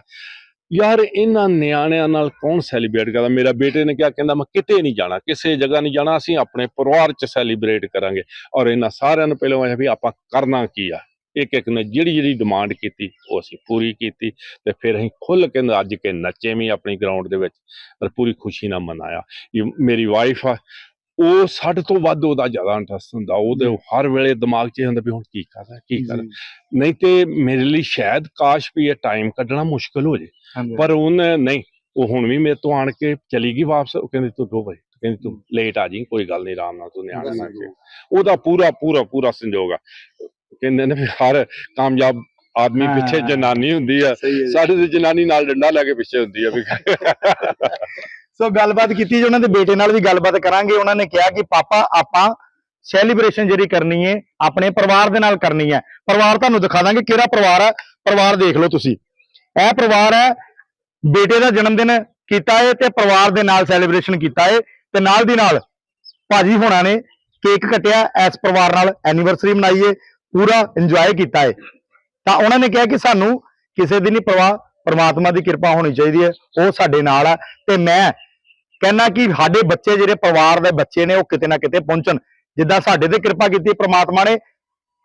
ਯਾਰ ਇਹਨਾਂ ਨਿਆਣਿਆਂ ਨਾਲ ਕੌਣ ਸੈਲੀਬ੍ਰੇਟ ਕਰਦਾ? ਮੇਰਾ ਬੇਟੇ ਨੇ ਕਿਹਾ, ਕਹਿੰਦਾ, ਮੈਂ ਕਿਤੇ ਨਹੀਂ ਜਾਣਾ, ਕਿਸੇ ਜਗ੍ਹਾ ਨਹੀਂ ਜਾਣਾ, ਅਸੀਂ ਆਪਣੇ ਪਰਿਵਾਰ 'ਚ ਸੈਲੀਬ੍ਰੇਟ ਕਰਾਂਗੇ। ਔਰ ਇਹਨਾਂ ਸਾਰਿਆਂ ਨੂੰ ਪਹਿਲਾਂ ਆਇਆ ਵੀ ਆਪਾਂ ਕਰਨਾ ਕੀ ਆ? ਇੱਕ ਇੱਕ ਨੇ ਜਿਹੜੀ ਜਿਹੜੀ ਡਿਮਾਂਡ ਕੀਤੀ ਉਹ ਅਸੀਂ ਪੂਰੀ ਕੀਤੀ ਤੇ ਫਿਰ ਅਸੀਂ ਖੁੱਲ ਕੇ ਅੱਜ ਕੇ ਨੱਚੇ ਵੀ ਆਪਣੀ ਗਰਾਊਂਡ ਦੇ ਵਿੱਚ ਪਰ ਪੂਰੀ ਖੁਸ਼ੀ ਨਾਲ ਮਨਾਇਆ। ਇਹ ਮੇਰੀ ਵਾਈਫ ਆ ਉਹ ਸਾਡੇ ਤੋਂ ਵੱਧ ਉਹਦਾ ਜ਼ਿਆਦਾ ਇੰਟਰਸਟ ਹੁੰਦਾ ਉਹਦੇ ਹਰ ਵੇਲੇ ਦਿਮਾਗ 'ਚ ਹੁੰਦਾ ਵੀ ਹੁਣ ਕੀ ਕਰਨਾ ਕੀ ਕਰਨਾ ਨਹੀਂ ਤੇ ਮੇਰੇ ਲਈ ਸ਼ਾਇਦ ਕਾਸ਼ ਵੀ ਇਹ ਟਾਈਮ ਕੱਢਣਾ ਮੁਸ਼ਕਲ ਹੋ ਜੇ ਪਰ ਉਹਨੇ ਨਹੀਂ ਉਹ ਹੁਣ ਵੀ ਮੇਰੇ ਤੋਂ ਆਣ ਕੇ ਚਲੀ ਗਈ ਵਾਪਸ ਉਹ ਕਹਿੰਦੀ ਤੂੰ ਦੋ ਵਜੇ ਕਹਿੰਦੀ ਤੂੰ ਲੇਟ ਆ ਜੀ ਕੋਈ ਗੱਲ ਨਹੀਂ ਆਰਾਮ ਨਾਲ ਤੂੰ ਨਿਆਣਾ ਨਾ ਉਹਦਾ ਪੂਰਾ ਪੂਰਾ ਪੂਰਾ ਸੰਜੋਗ ਆ। ਕਹਿੰਦੇ ਨੇ ਵੀ ਹਰ ਕਾਮਯਾਬ ਆਦਮੀ ਪਿੱਛੇ। ਜਨਾਨੀ ਹੁੰਦੀ ਆ। ਸਾਡੇ ਤੇ ਜਨਾਨੀ ਨਾਲ ਡੰਡਾ ਲੈ ਕੇ ਪਿੱਛੇ ਹੁੰਦੀ ਆ ਵੀ। ਸੋ ਗੱਲਬਾਤ ਕੀਤੀ ਜੀ ਉਹਨਾਂ ਦੇ ਬੇਟੇ ਨਾਲ ਵੀ ਗੱਲਬਾਤ ਕਰਾਂਗੇ। ਉਹਨਾਂ ਨੇ ਕਿਹਾ ਕਿ ਪਾਪਾ ਆਪਾਂ ਸੈਲੀਬ੍ਰੇਸ਼ਨ ਜਿਹੜੀ ਕਰਨੀ ਹੈ ਆਪਣੇ ਪਰਿਵਾਰ ਦੇ ਨਾਲ ਕਰਨੀ ਹੈ ਪਰਿਵਾਰ ਤੁਹਾਨੂੰ ਦਿਖਾ ਦਾਂਗੇ ਕਿਹੜਾ ਪਰਿਵਾਰ ਹੈ ਪਰਿਵਾਰ ਦੇਖ ਲਓ ਤੁਸੀਂ। ਇਹ ਪਰਿਵਾਰ ਹੈ ਬੇਟੇ ਦਾ ਜਨਮ ਦਿਨ ਕੀਤਾ ਹੈ ਤੇ ਪਰਿਵਾਰ ਦੇ ਨਾਲ ਸੈਲੀਬ੍ਰੇਸ਼ਨ ਕੀਤਾ ਹੈ ਤੇ ਨਾਲ ਦੀ ਨਾਲ ਭਾਜੀ ਹੋਣਾ ਨੇ ਕੇਕ ਕੱਟਿਆ। ਇਸ ਪਰਿਵਾਰ ਨਾਲ ਐਨੀਵਰਸਰੀ ਮਨਾਈ ਹੈ ਪੂਰਾ ਇੰਜੋਏ ਕੀਤਾ ਹੈ। ਤਾਂ ਉਹਨਾਂ ਨੇ ਕਿਹਾ ਕਿ ਸਾਨੂੰ ਕਿਸੇ ਦੀ ਨਹੀਂ ਪਰਵਾਹ, ਪਰਮਾਤਮਾ ਦੀ ਕਿਰਪਾ ਹੋਣੀ ਚਾਹੀਦੀ ਹੈ, ਉਹ ਸਾਡੇ ਨਾਲ ਆ। ਤੇ ਮੈਂ ਕਹਿੰਦਾ ਕਿ ਸਾਡੇ ਬੱਚੇ ਜਿਹੜੇ ਪਰਿਵਾਰ ਦੇ ਬੱਚੇ ਨੇ, ਉਹ ਕਿਤੇ ਨਾ ਕਿਤੇ ਪਹੁੰਚਣ। ਜਿੱਦਾਂ ਸਾਡੇ ਤੇ ਕਿਰਪਾ ਕੀਤੀ, ਪਰਮਾਤਮਾ ਨੇ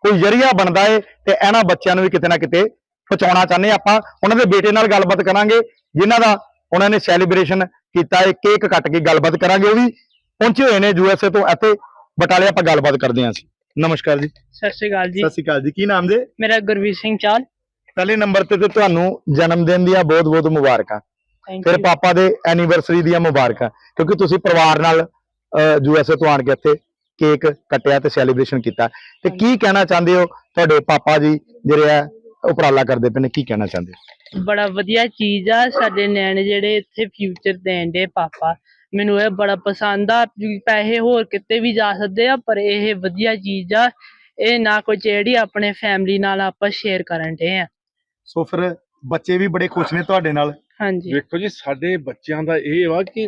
ਕੋਈ ਜਰੀਆ ਬਣਦਾ ਏ, ਤੇ ਇਹਨਾਂ ਬੱਚਿਆਂ ਨੂੰ ਵੀ ਕਿਤੇ ਨਾ ਕਿਤੇ ਪਹੁੰਚਾਉਣਾ ਚਾਹੁੰਦੇ ਹਾਂ ਆਪਾਂ। ਉਹਨਾਂ ਦੇ ਬੇਟੇ ਨਾਲ ਗੱਲਬਾਤ ਕਰਾਂਗੇ, ਜਿਨ੍ਹਾਂ ਦਾ ਉਹਨਾਂ ਨੇ ਸੈਲੀਬ੍ਰੇਸ਼ਨ ਕੀਤਾ ਏ ਕੇਕ ਕੱਟ ਕੇ ਗੱਲਬਾਤ ਕਰਾਂਗੇ, ਉਹ ਵੀ ਪਹੁੰਚੇ ਹੋਏ ਨੇ ਯੂਐਸਏ ਤੋਂ। ਇੱਥੇ ਬਟਾਲੇ ਆਪਾਂ ਗੱਲਬਾਤ ਕਰਦੇ ਹਾਂ ਅਸੀਂ। ਨਮਸਕਾਰ ਜੀ। ਸਤਿ ਸ਼੍ਰੀ ਅਕਾਲ ਜੀ। ਸਤਿ ਸ਼੍ਰੀ ਅਕਾਲ ਜੀ। ਕੀ ਨਾਮ ਜੀ? ਮੇਰਾ ਗੁਰਵੀਰ ਸਿੰਘ ਚਾਲ। ਪਹਿਲੇ ਨੰਬਰ ਤੇ ਤੇ ਤੁਹਾਨੂੰ ਜਨਮ ਦਿਨ ਦੀਆਂ ਬਹੁਤ ਬਹੁਤ ਮੁਬਾਰਕਾਂ ਫਿਰ ਪਾਪਾ ਦੇ ਐਨੀਵਰਸਰੀ ਦੀਆਂ ਮੁਬਾਰਕਾਂ। ਕਿਉਂਕਿ ਤੁਸੀਂ ਪਰਿਵਾਰ ਨਾਲ ਯੂਐਸਏ ਤੋਂ ਆਣ ਕੇ ਇੱਥੇ ਕੇਕ ਕੱਟਿਆ ਤੇ ਸੈਲੀਬ੍ਰੇਸ਼ਨ ਕੀਤਾ। ਤੇ ਕੀ ਕਹਿਣਾ ਚਾਹੁੰਦੇ ਹੋ ਤੁਹਾਡੇ ਪਾਪਾ ਜੀ ਜਿਹੜੇ ਆ ਉਪਰਾਲਾ ਕਰਦੇ ਪਏ ਨੇ? ਕੀ ਕਹਿਣਾ ਚਾਹੁੰਦੇ ਹੋ? ਬੜਾ ਵਧੀਆ ਚੀਜ਼ ਆ। ਸਾਡੇ ਨਿਆਣੇ ਜਿਹੜੇ ਇੱਥੇ ਫਿਊਚਰ ਦੇਣ ਦੇ ਪਾਪਾ। ਮੈਨੂੰ ਇਹ ਬੜਾ ਪਸੰਦ ਆ ਪੈਸੇ ਹੋਰ ਕਿਤੇ ਵੀ ਜਾ ਸਕਦੇ ਆ ਪਰ ਇਹ ਵਧੀਆ ਚੀਜ਼ ਆ ਇਹ ਨਾ ਕੋਈ ਜਿਹੜੀ ਆਪਣੇ ਫੈਮਿਲੀ ਨਾਲ ਆਪਾਂ ਸ਼ੇਅਰ ਕਰਨ ਦੇ ਆ। ਸੋ ਫਿਰ ਬੱਚੇ ਵੀ ਬੜੇ ਖੁਸ਼ ਨੇ ਤੁਹਾਡੇ ਨਾਲ। ਹਾਂਜੀ। ਵੇਖੋ ਜੀ ਸਾਡੇ ਬੱਚਿਆਂ ਦਾ ਇਹ ਵਾ ਕਿ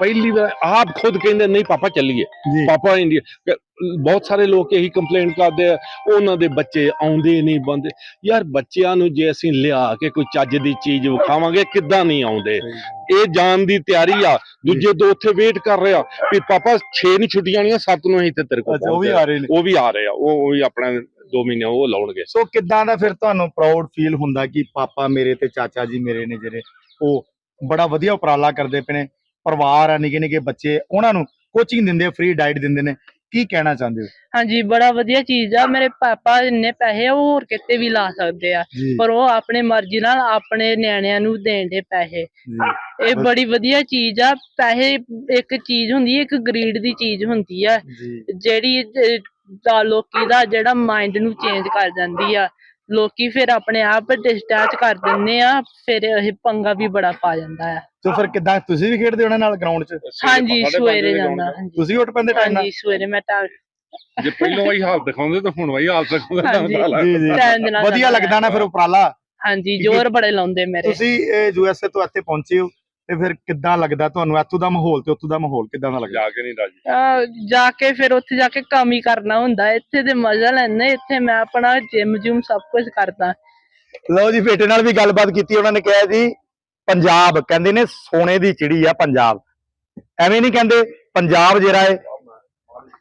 ਪਹਿਲੀ ਵਾਰ ਆਪ ਖੁਦ ਕਹਿੰਦੇ ਨਹੀਂ ਪਾਪਾ ਚੱਲੀਏ। ਪਾਪਾ ਇੰਡੀਆ ਬਹੁਤ ਸਾਰੇ ਲੋਕ ਇਹੀ ਕੰਪਲੇਂਟ ਕਰਦੇ ਆ ਉਹਨਾਂ ਦੇ ਬੱਚੇ ਆਉਂਦੇ ਨਹੀਂ ਬੰਦੇ। ਯਾਰ ਬੱਚਿਆਂ ਨੂੰ ਜੇ ਅਸੀਂ ਲਿਆ ਕੇ ਕੋਈ ਚੱਜ ਦੀ ਚੀਜ਼ ਵਿਖਾਵਾਂਗੇ ਕਿੱਦਾਂ ਨਹੀਂ ਆਉਂਦੇ? ਇਹ ਜਾਣ ਦੀ ਤਿਆਰੀ ਆ। ਦੂਜੇ ਦੋ ਉੱਥੇ ਵੇਟ ਕਰ ਰਿਹਾ ਵੀ ਪਾਪਾ 6 ਨੂੰ ਛੁੱਟੀਆਂ ਨਹੀਂ 7 ਨੂੰ ਅਸੀਂ ਤੇ ਤੇਰੇ ਕੋਲ ਉਹ ਵੀ ਆ। ਰਹੇ ਨੇ। ਉਹ ਵੀ ਆ ਰਹੇ ਆ। ਉਹ ਉਹ ਵੀ ਆਪਣਾ 2 ਮਹੀਨੇ ਉਹ ਲਾਉਣਗੇ। ਸੋ ਕਿੱਦਾਂ ਦਾ ਫਿਰ ਤੁਹਾਨੂੰ ਪ੍ਰਾਊਡ ਫੀਲ ਹੁੰਦਾ ਕਿ ਪਾਪਾ ਮੇਰੇ ਤੇ ਚਾਚਾ ਜੀ ਮੇਰੇ ਨੇ ਜਿਹੜੇ ਉਹ ਬੜਾ ਵਧੀਆ ਉਪਰਾਲਾ ਕਰਦੇ ਪਏ ਨੇ? ਪਰਿਵਾਰ ਆ ਨਿੱਕੇ ਨਿੱਕੇ ਬੱਚੇ ਉਹਨਾਂ ਨੂੰ ਕੋਚਿੰਗ ਦਿੰਦੇ ਫ੍ਰੀ ਡਾਈਟ ਦਿੰਦੇ ਨੇ। ਕੀ ਕਹਿਣਾ ਚਾਹੁੰਦੇ ਹੋ? ਹਾਂਜੀ ਬੜਾ ਵਧੀਆ ਚੀਜ਼ ਆ। ਮੇਰੇ ਪਾਪਾ ਇੰਨੇ ਪੈਸੇ ਉਹ ਹੋਰ ਕਿਤੇ ਵੀ ਲਾ ਸਕਦੇ ਆ। ਜੀ। ਪਰ ਉਹ ਆਪਣੇ ਮਰਜ਼ੀ ਨਾਲ ਆਪਣੇ ਨਿਆਣਿਆਂ ਨੂੰ ਦੇਣ ਦੇ ਪੈਸੇ। ਇਹ ਬੜੀ ਵਧੀਆ ਚੀਜ਼ ਆ। ਪੈਸੇ ਇੱਕ ਚੀਜ਼ ਹੁੰਦੀ ਹੈ ਇੱਕ ਗਰੀਡ ਦੀ ਚੀਜ਼ ਹੁੰਦੀ ਆ। ਜੀ। ਜਿਹੜੀ ਦਾ ਲੋਕੀ ਦਾ ਜਿਹੜਾ ਮਾਈਂਡ ਨੂੰ ਚੇਂਜ ਕਰ ਜਾਂਦੀ ਆ। ਲੋਕੀ ਫਿਰ ਆਪਣੇ ਆਪ ਡਿਸਟੈਚ ਕਰ ਦਿੰਦੇ ਆ ਫਿਰ ਇਹ ਪੰਗਾ ਵੀ ਬੜਾ ਪਾ ਜਾਂਦਾ ਆ। ਸੋ ਫਿਰ ਕਿੱਦਾਂ? ਤੁਸੀਂ ਵੀ ਖੇਡਦੇ ਉਹਨਾਂ ਨਾਲ ਗਰਾਊਂਡ 'ਚ? ਹਾਂਜੀ ਸਵੇਰੇ ਜਾਂਦਾ। ਹਾਂਜੀ। ਤੁਸੀਂ ਉੱਠ ਪੈਂਦੇ ਟਾਈਮ ਨਾਲ? ਹਾਂਜੀ ਸਵੇਰੇ ਮੈਂ ਤਾਂ ਜੇ ਪਹਿਲਾਂ ਵਹੀ ਹਾਲ ਦਿਖਾਉਂਦੇ ਤਾਂ ਹੁਣ ਵਹੀ ਹਾਲ ਦਿਖਾਉਂਦੇ ਹਾਂਜੀ। ਜੀ ਜੀ। ਟਾਈਮ ਦੇ ਨਾਲ ਵਧੀਆ ਜਾਂਦਾ ਲੱਗਦਾ ਨਾ ਫਿਰ ਉਪਰਾਲਾ? ਹਾਂਜੀ ਜ਼ੋਰ ਬੜੇ ਲਾਉਂਦੇ ਮੇਰੇ। ਤੁਸੀਂ ਯੂਐਸਏ ਤੋਂ ਇੱਥੇ ਪਹੁੰਚੇ ਹੋ। ਤੇ ਫਿਰ ਕਿੱਦਾਂ ਲੱਗਦਾ ਤੁਹਾਨੂੰ? ਇੱਥੋਂ ਦਾ ਮਾਹੌਲ ਤੇ ਉੱਥੋਂ ਦਾ ਮਾਹੌਲ ਕਿੱਦਾਂ ਦਾ ਲੱਗਦਾ? ਜਾ ਕੇ ਨਹੀਂ ਰਾਜੀ ਅਹ ਜਾ ਕੇ ਫਿਰ ਉੱਥੇ ਜਾ ਕੇ ਕੰਮ ਹੀ ਕਰਨਾ ਹੁੰਦਾ। ਇੱਥੇ ਤੇ ਮਜ਼ਾ ਲੈਂਦੇ ਇੱਥੇ ਮੈਂ ਆਪਣਾ ਜਿਮ ਜੁਮ ਸਭ ਕੁਝ ਕਰਦਾ। ਲਓ ਜੀ ਬੇਟੇ ਨਾਲ ਵੀ ਗੱਲਬਾਤ ਕੀਤੀ ਉਹਨਾਂ ਨੇ ਕਿਹਾ ਜੀ ਪੰਜਾਬ। ਕਹਿੰਦੇ ਨੇ ਸੋਨੇ ਦੀ ਚਿੜੀ ਆ ਪੰਜਾਬ। ਐਵੇਂ ਨਹੀਂ ਕਹਿੰਦੇ ਪੰਜਾਬ ਜਿਹੜਾ ਹੈ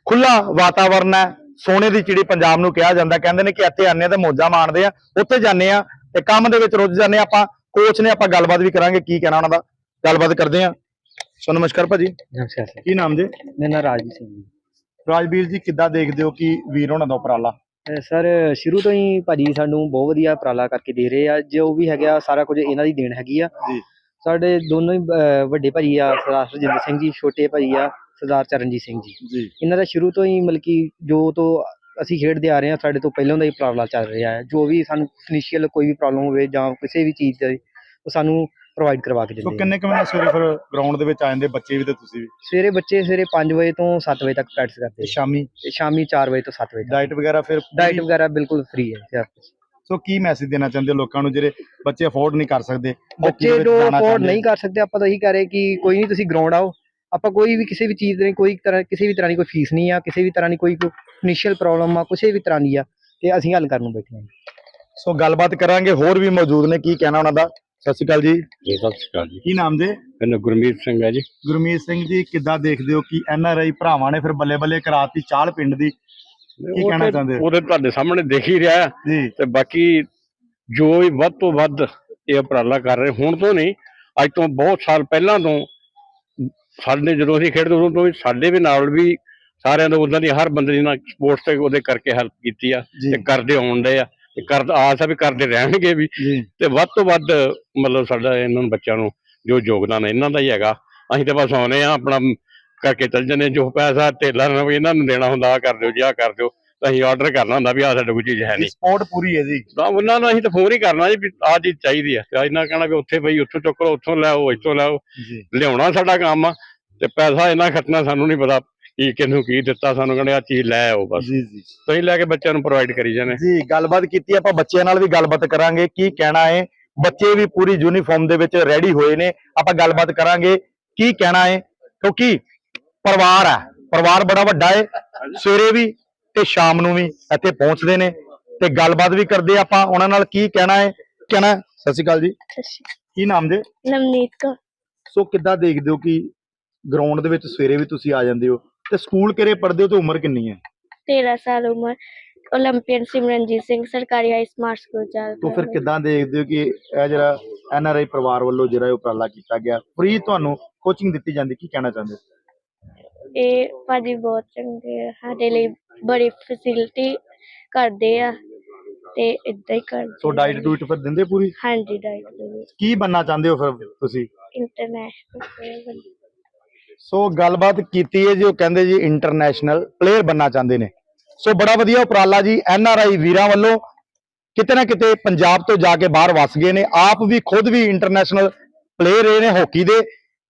ਖੁੱਲਾ ਵਾਤਾਵਰਨ ਹੈ। ਸੋਨੇ ਦੀ ਚਿੜੀ ਪੰਜਾਬ ਨੂੰ ਕਿਹਾ ਜਾਂਦਾ। ਕਹਿੰਦੇ ਨੇ ਕਿ ਇੱਥੇ ਆਨੇ ਤੇ ਮੌਜਾਂ ਮਾਣਦੇ ਆ ਉੱਥੇ ਜਾਂਦੇ ਆ ਤੇ ਕੰਮ ਦੇ ਵਿੱਚ ਰੁੱਝ ਜਾਂਦੇ ਆ ਆਪਾਂ ਕੋਚ ਨੇ ਆਪਾਂ ਗੱਲਬਾਤ ਵੀ ਕਰਾਂਗੇ ਕੀ ਕਹਿਣਾ ਉਹਨਾਂ ਦਾ। ਗੱਲਬਾਤ ਕਰਦੇ ਆ ਸੋ ਨਮਸਕਾਰ ਭਾਜੀ। ਨਮਸਕਾਰ ਸਰ। ਕੀ ਨਾਮ ਜੀ? ਮੇਰਾ ਨਾਮ ਰਾਜਵੀਰ ਸਿੰਘ ਜੀ। ਰਾਜਵੀਰ ਜੀ ਕਿੱਦਾਂ ਦੇਖਦੇ ਹੋ ਕਿ ਵੀਰ ਉਹਨਾਂ ਦਾ ਉਪਰਾਲਾ? ਅਹ ਸਰ ਸ਼ੁਰੂ ਤੋਂ ਹੀ ਭਾਜੀ ਸਾਨੂੰ ਬਹੁਤ ਵਧੀਆ ਉਪਰਾਲਾ ਕਰਕੇ ਦੇ ਰਹੇ ਆ। ਜੋ ਵੀ ਹੈਗਾ ਸਾਰਾ ਕੁਝ ਇਹਨਾਂ ਦੀ ਦੇਣ ਹੈਗੀ ਆ। ਜੀ। ਸਾਡੇ ਦੋਨੋਂ ਹੀ ਅਹ, ਵੱਡੇ ਭਾਜੀ ਆ ਸਰਦਾਰ ਰਜਿੰਦਰ ਸਿੰਘ ਜੀ ਛੋਟੇ ਭਾਜੀ ਆ ਸਰਦਾਰ ਚਰਨਜੀਤ ਸਿੰਘ ਜੀ। ਜੀ। ਇਹਨਾਂ ਦਾ ਸ਼ੁਰੂ ਤੋਂ ਹੀ ਮਤਲਬ ਕਿ ਜੋ ਤੋਂ ਅਸੀਂ ਖੇਡਦੇ ਆ ਰਹੇ ਹਾਂ ਸਾਡੇ ਤੋਂ ਪਹਿਲਾਂ ਦਾ ਹੀ ਉਪਰਾਲਾ ਚੱਲ ਰਿਹਾ ਹੈ। ਜੋ ਵੀ ਸਾਨੂੰ ਫਾਈਨੈਂਸ਼ੀਅਲ ਕੋਈ ਵੀ ਪ੍ਰੋਬਲਮ ਹੋਵੇ ਜਾਂ ਕਿਸੇ ਵੀ ਚੀਜ਼ ਦੀ ਉਹ ਸਾਨੂੰ ਪ੍ਰੋਵਾਈਡ ਕਰਵਾ ਕੇ ਸੋ ਦਿੰਦੇ ਆ ਕਿੰਨੇ ਕੁ ਵਜੇ ਸਵੇਰੇ ਫਿਰ ਗਰਾਊਂਡ ਦੇ ਵਿੱਚ ਆ ਜਾਂਦੇ ਬੱਚੇ ਵੀ ਤੇ ਤੁਸੀਂ ਵੀ? ਸਵੇਰੇ ਬੱਚੇ ਸਵੇਰੇ 5 ਵਜੇ ਤੋਂ 7 ਵਜੇ ਤੱਕ ਪ੍ਰੈਕਟਿਸ ਕਰਦੇ ਤੇ ਆ। ਸ਼ਾਮੀ? ਤੇ ਸ਼ਾਮੀ 4 ਵਜੇ ਤੋਂ 7 ਵਜੇ ਤੱਕ। ਡਾਈਟ ਵਗੈਰਾ ਫਿਰ ਡਾਈਟ ਵਗੈਰਾ ਬਿਲਕੁਲ ਫ੍ਰੀ ਹੈ ਸਰ ਸੋ ਕੀ ਮੈਸੇਜ ਦੇਣਾ ਚਾਹੁੰਦੇ ਹੋ ਲੋਕਾਂ ਨੂੰ ਜਿਹੜੇ ਬੱਚੇ ਅਫੋਰਡ ਨਹੀਂ ਕਰ ਸਕਦੇ? ਬੱਚੇ ਜੋ ਜਾਣਾ ਅਫੋਰਡ ਚਾਹੁੰਦੇ ਨਹੀਂ ਕਰ ਸਕਦੇ ਆਪਾਂ ਤਾਂ ਇਹੀ ਕਹਿ ਰਹੇ ਕਿ ਕੋਈ ਨਹੀਂ ਤੁਸੀਂ ਗਰਾਊਂਡ ਆਓ। ਆਪਾਂ ਕੋਈ ਵੀ ਕਿਸੇ ਵੀ ਚੀਜ਼ ਦੀ ਕੋਈ ਤਰ੍ਹਾਂ ਕਿਸੇ ਵੀ ਤਰ੍ਹਾਂ ਦੀ ਕੋਈ ਫੀਸ ਨਹੀਂ ਆ ਕਿਸੇ ਵੀ ਤਰ੍ਹਾਂ ਦੀ ਕੋਈ ਇਨੀਸ਼ੀਅਲ ਪ੍ਰੋਬਲਮ ਆ ਕਿਸੇ ਵੀ ਤਰ੍ਹਾਂ ਦੀ ਆ ਤੇ ਅਸੀਂ ਹੱਲ ਕਰਨ ਨੂੰ ਬੈਠੇ ਹਾਂ ਸੋ ਗੱਲਬਾਤ ਕਰਾਂਗੇ ਹੋਰ ਵੀ ਮੌਜੂਦ ਨੇ ਕੀ ਕਹਿਣਾ ਉਹਨਾਂ ਦਾ? ਸਤਿ ਸ਼੍ਰੀ ਅਕਾਲ ਜੀ। ਜੀ ਸਤਿ ਸ਼੍ਰੀ ਅਕਾਲ ਜੀ। ਕੀ ਨਾਮ ਜੀ? ਮੈਨੂੰ ਗੁਰਮੀਤ ਸਿੰਘ ਹੈ ਜੀ। ਗੁਰਮੀਤ ਸਿੰਘ ਜੀ ਕਿੱਦਾਂ ਦੇਖਦੇ ਹੋ ਕਿ ਐਨ ਆਰ ਆਈ ਭਰਾਵਾਂ ਨੇ ਫਿਰ ਬੱਲੇ ਬੱਲੇ ਕਰਾਤੀ ਚਾਲ ਪਿੰਡ ਦੀ? ਕੀ ਕਹਿਣਾ ਚਾਹੁੰਦੇ? ਹੋ? ਉਹ ਤੇ ਤੁਹਾਡੇ ਸਾਹਮਣੇ ਦੇਖ ਹੀ ਰਿਹਾ। ਜੀ। ਤੇ ਬਾਕੀ ਜੋ ਵੀ ਵੱਧ ਤੋਂ ਵੱਧ ਇਹ ਉਪਰਾਲਾ ਕਰ ਰਹੇ ਹੁਣ ਤੋਂ ਨਹੀਂ ਅੱਜ ਤੋਂ ਬਹੁਤ ਸਾਲ ਪਹਿਲਾਂ ਤੋਂ ਸਾਡੇ ਜਦੋਂ ਅਸੀਂ ਖੇਡਦੇ ਉਦੋਂ ਤੋਂ ਵੀ ਸਾਡੇ ਵੀ ਨਾਲ ਵੀ ਸਾਰਿਆਂ ਦਾ ਉਹਨਾਂ ਦੀ ਹਰ ਬੰਦੇ ਦੀ ਨਾਲ ਸਪੋਰਟਸ ਤੇ ਉਹਦੇ ਕਰਕੇ ਹੈਲਪ ਕੀਤੀ ਆ ਤੇ ਕਰਦੇ ਆਉਂਦੇ ਆ। ਤੇ ਕਰ ਆਸ ਆ ਵੀ ਕਰਦੇ ਰਹਿਣਗੇ ਵੀ। ਤੇ ਵੱਧ ਤੋਂ ਵੱਧ ਮਤਲਬ ਸਾਡਾ ਇਹਨਾਂ ਨੂੰ ਬੱਚਿਆਂ ਨੂੰ ਜੋ ਯੋਗਦਾਨ ਇਹਨਾਂ ਦਾ ਹੀ ਹੈਗਾ। ਅਸੀਂ ਤਾਂ ਬਸ ਆਉਨੇ ਆ ਆਪਣਾ ਕਰਕੇ ਚੱਲ ਜੰਨੇ ਜੋ ਪੈਸਾ ਧੇਲਾ ਨਾ ਇਹਨਾਂ ਨੂੰ ਦੇਣਾ ਹੁੰਦਾ ਆ ਕਰ ਦਿਓ ਜੀ ਆ ਕਰ ਦਿਓ। ਤਾਂ ਅਸੀਂ ਆਰਡਰ ਕਰਨਾ ਹੁੰਦਾ ਵੀ ਆ ਸਾਡੇ ਕੋਈ ਚੀਜ਼ ਹੈ ਨਹੀਂ। ਸਪੋਰਟ ਪੂਰੀ ਹੈ ਜੀ। ਤਾਂ ਉਹਨਾਂ ਨੂੰ ਅਸੀਂ ਤਾਂ ਫੋਨ ਹੀ ਕਰਨਾ ਜੀ ਆਹ ਚੀਜ਼ ਚਾਹੀਦੀ ਆ ਤੇ ਇਹਨਾਂ ਕਹਿਣਾ ਵੀ ਉੱਥੇ ਪਈ ਉੱਥੋਂ ਚੁੱਕ ਲਓ ਉੱਥੋਂ ਲੈ ਆਓ ਇੱਥੋਂ ਲੈ ਆਓ। ਲਿਆਉਣਾ ਸਾਡਾ ਕੰਮ ਆ ਤੇ ਪੈਸਾ ਇਹਨਾਂ ਖਰਚਣਾ ਸਾਨੂੰ ਨਹੀਂ ਪਤਾ। ਕੀ ਕਿਹਨੂੰ ਕੀ ਦਿੱਤਾ ਸਾਨੂੰ ਕਹਿੰਦੇ ਆ ਚੀਜ਼ ਲੈ ਆਓ ਬਸ। ਜੀ ਜੀ। ਤੁਸੀਂ ਲੈ ਕੇ ਬੱਚਿਆਂ ਨੂੰ ਪ੍ਰੋਵਾਈਡ ਕਰੀ ਜਾਂਦੇ। ਜੀ ਗੱਲਬਾਤ ਕੀਤੀ ਆਪਾਂ ਬੱਚਿਆਂ ਨਾਲ ਵੀ ਗੱਲਬਾਤ ਕਰਾਂਗੇ ਕੀ ਕਹਿਣਾ ਹੈ। ਬੱਚੇ ਵੀ ਪੂਰੀ ਯੂਨੀਫਾਰਮ ਦੇ ਵਿੱਚ ਰੈਡੀ ਹੋਏ ਨੇ ਆਪਾਂ ਗੱਲਬਾਤ ਕਰਾਂਗੇ ਕੀ ਕਹਿਣਾ ਹੈ। ਕਿਉਂਕਿ ਪਰਿਵਾਰ ਹੈ ਪਰਿਵਾਰ ਬੜਾ ਵੱਡਾ ਹੈ ਸਵੇਰੇ ਵੀ ਤੇ ਸ਼ਾਮ ਨੂੰ ਵੀ ਇੱਥੇ ਪਹੁੰਚਦੇ ਨੇ ਤੇ ਗੱਲਬਾਤ ਵੀ ਕਰਦੇ ਆਪਾਂ ਉਹਨਾਂ ਨਾਲ ਕੀ ਕਹਿਣਾ ਹੈ ਕਹਿਣਾ? ਸਤਿ ਸ਼੍ਰੀ ਅਕਾਲ ਜੀ। ਕੀ ਨਾਮ ਜੇ? ਨਵਨੀਤ ਕੌਰ। ਸੋ ਕਿੱਦਾਂ ਦੇਖਦੇ ਹੋ ਕਿ ਗਰਾਊਂਡ ਦੇ ਵਿੱਚ ਸਵੇਰੇ ਵੀ ਤੁਸੀਂ ਆ ਜਾਂਦੇ ਹੋ? ਤੇ ਸਕੂਲ ਕਿਹੜੇ ਪੜਦੇ ਹੋ ਤੇ ਉਮਰ ਕਿੰਨੀ ਹੈ? 13 ਸਾਲ ਉਮਰ 올림픽 ਸਿਮਰਨਜੀਤ ਸਿੰਘ ਸਰਕਾਰੀ ਹਾਈ ਸਮਾਰਟ ਸਕੂਲ ਤੋਂ ਫਿਰ ਚਾਹਤ ਦੇਖਦੇ ਹੋ ਕਿ ਇਹ ਜਿਹੜਾ ਐਨ ਪਰਿਵਾਰ ਵੱਲੋਂ ਜਿਹੜਾ ਇਹ ਉਪਰਾਲਾ ਕੀਤਾ ਗਿਆ ਫ੍ਰੀ ਤੁਹਾਨੂੰ ਕੋਚਿੰਗ ਦਿੱਤੀ ਜਾਂਦੀ ਕੀ ਕਹਿਣਾ ਚਾਹੁੰਦੇ ਹੋ? ਇਹ ਭਾਜੀ ਬਹੁਤ ਚੰਗੇ ਆ ਸਾਡੇ ਲਈ ਬੜੀ ਫੈਸਿਲਿਟੀ ਕਰਦੇ ਆ ਤੇ ਇਦਾਂ ਹੀ ਕਰਦੇ ਸੋ ਡਾਈਟ ਡੂਟ ਫਿਰ ਦਿੰਦੇ ਪੂਰੀ? ਹਾਂਜੀ ਡਾਈਟ ਕੀ ਬੰਨਾ ਚਾਹੁੰਦੇ ਹੋ ਫਿਰ ਤੁਸੀਂ? ਇੰਟਰਨੈਸ਼ਨਲ ਸੋ ਗੱਲਬਾਤ ਕੀਤੀ ਹੈ ਜੀ, ਉਹ ਕਹਿੰਦੇ ਜੀ ਇੰਟਰਨੈਸ਼ਨਲ ਪਲੇਅਰ ਬੰਨਾ ਚਾਹੁੰਦੇ ਨੇ। ਸੋ ਬੜਾ ਵਧੀਆ ਉਪਰਾਲਾ ਜੀ, ਐਨ ਆਰ ਆਈ ਵੀਰਾਂ ਵੱਲੋਂ। ਕਿਤੇ ਨਾ ਕਿਤੇ ਪੰਜਾਬ ਤੋਂ ਜਾ ਕੇ ਬਾਹਰ ਵਸ ਗਏ ਨੇ, ਆਪ ਵੀ ਖੁਦ ਵੀ ਇੰਟਰਨੈਸ਼ਨਲ ਪਲੇਅਰ ਰਹੇ ਨੇ ਹਾਕੀ ਦੇ।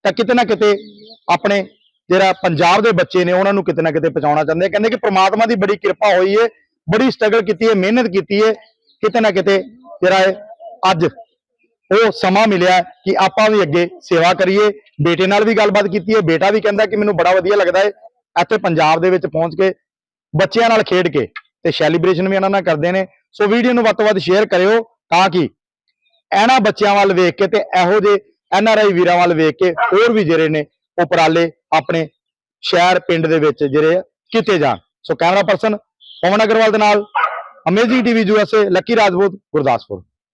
ਤਾਂ ਕਿਤੇ ਨਾ ਕਿਤੇ ਆਪਣੇ ਜਿਹੜਾ ਪੰਜਾਬ ਦੇ ਬੱਚੇ ਨੇ, ਉਹਨਾਂ ਨੂੰ ਕਿਤੇ ਨਾ ਕਿਤੇ ਪਹੁੰਚਾਉਣਾ ਚਾਹੁੰਦੇ ਕਹਿੰਦੇ ਕਿ ਪ੍ਰਮਾਤਮਾ ਦੀ ਬੜੀ ਕਿਰਪਾ ਹੋਈ ਹੈ, ਬੜੀ ਸਟਰਗਲ ਕੀਤੀ ਹੈ, ਮਿਹਨਤ ਕੀਤੀ ਹੈ। ਕਿਤੇ ਨਾ ਕਿਤੇ ਜਿਹੜਾ ਇਹ ਅੱਜ ਉਹ ਸਮਾਂ ਮਿਲਿਆ ਕਿ ਆਪਾਂ ਵੀ ਅੱਗੇ ਸੇਵਾ ਕਰੀਏ। ਬੇਟੇ ਨਾਲ ਵੀ ਗੱਲਬਾਤ ਕੀਤੀ ਹੈ, ਬੇਟਾ ਵੀ ਕਹਿੰਦਾ ਕਿ ਮੈਨੂੰ ਬੜਾ ਵਧੀਆ ਲੱਗਦਾ ਹੈ, ਇੱਥੇ ਪੰਜਾਬ ਦੇ ਵਿੱਚ ਪਹੁੰਚ ਕੇ ਬੱਚਿਆਂ ਨਾਲ ਖੇਡ ਕੇ ਤੇ ਸੈਲੀਬ੍ਰੇਸ਼ਨ ਵੀ ਇਹਨਾਂ ਨਾਲ ਕਰਦੇ ਨੇ। ਸੋ ਵੀਡੀਓ ਨੂੰ ਵੱਧ ਤੋਂ ਵੱਧ ਸ਼ੇਅਰ ਕਰਿਓ ਤਾਂ ਕਿ ਇਹਨਾਂ ਬੱਚਿਆਂ ਵੱਲ ਵੇਖ ਕੇ ਤੇ ਇਹੋ ਜਿਹੇ ਐਨ ਆਰ ਆਈ ਵੀਰਾਂ ਵੱਲ ਵੇਖ ਕੇ ਹੋਰ ਵੀ ਜਿਹੜੇ ਨੇ ਉਪਰਾਲੇ ਆਪਣੇ ਸ਼ਹਿਰ, ਪਿੰਡ ਦੇ ਵਿੱਚ ਜਿਹੜੇ ਆ ਕੀਤੇ ਜਾਣ। So camera person Pawan Agarwal ਦੇ ਨਾਲ amazing TV USA Lucky Rajput, Gurdaspur.